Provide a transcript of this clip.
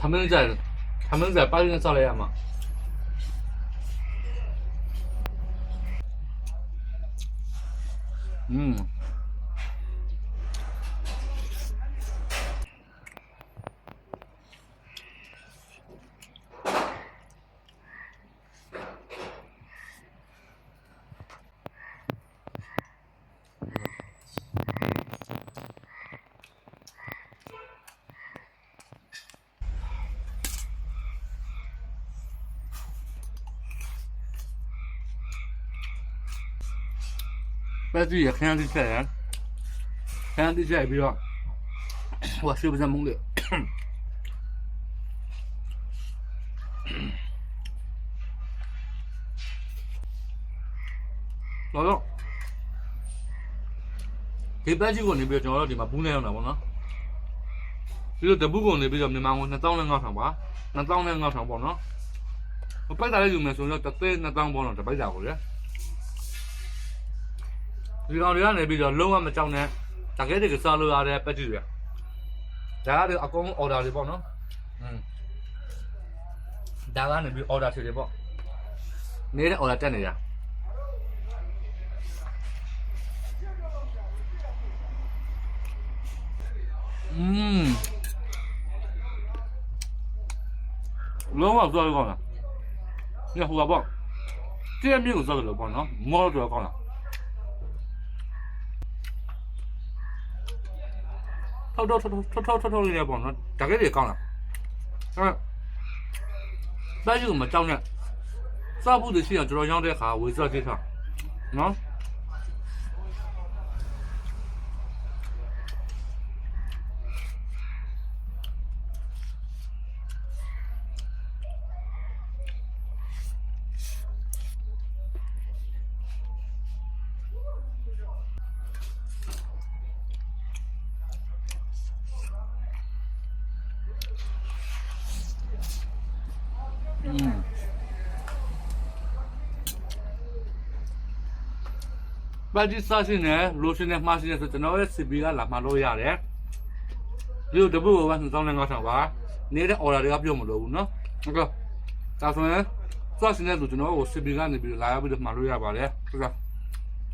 他们在，他们在把人家砸了呀嘛。嗯。 ပဲကြည့်ရခန်းတိချက်ရခန်းတိချက်ပြီးတော့ဟိုရှိပစံမုန်းလေတော့တော့ဒီဘက်ကြီးကိုနေပြီးတော့ကျွန်တော်တို့ဒီမှာဘူးနေရောက်တာပေါ့နော်ပြီးတော့တပူးကိုနေပြီးတော့မြန်မာငွေ2500ပါ2500ပေါ့နော်ဟိုပိုက်တာလေးယူမယ်ဆိုတော့တစ်သိန်း2000ပေါ့နော်တစ်ပိုက်တာကိုလေ ဒီကောင်တွေကနေပြီးတော့လုံးဝမကြောက်နဲ့တကယ်တကယ်စားလို့ရတဲ့ပက်တီတွေဒါကတော့အကုန် order တွေပေါ့နော်อืมဒါကနေပြီး order တွေပေါ့နေတဲ့ order တက်နေတာอืมလုံးဝစားရကောင်းလားညဟိုပါပေါ့တည့်မြင့်ကိုစားတယ်လို့ပေါ့နော်မောတော့ကောင်းလား ထောက်ထောက်ထောက်ထောက်ထောက်ထောက်လေးရပေါ့နော်တကယ်ကြီးကောင်းလားအဲဘာယူမကြောက်နဲ့စားဖို့တရှိအောင်ကျွန်တော်ရောက်တဲ့ခါဝေစားကြည့်ထားနော် ဘာဒီစားရှင်နဲ့လိုရှင်နဲ့မှားရှင်နဲ့ဆိုကျွန်တော်ရဲ့ CP ကလာမှာလို့ရတယ်ဒီလိုတပုတ်က2500ပါနေတဲ့ order တွေကပြုတ်မလို့ဘူးเนาะဟုတ်ကဲ့ဒါဆိုရင်စားရှင်နဲ့ဆိုကျွန်တော်ကို CP ကနေပြီးလာရပြီးတော့မှာလို့ရပါတယ်ဟုတ်ကဲ့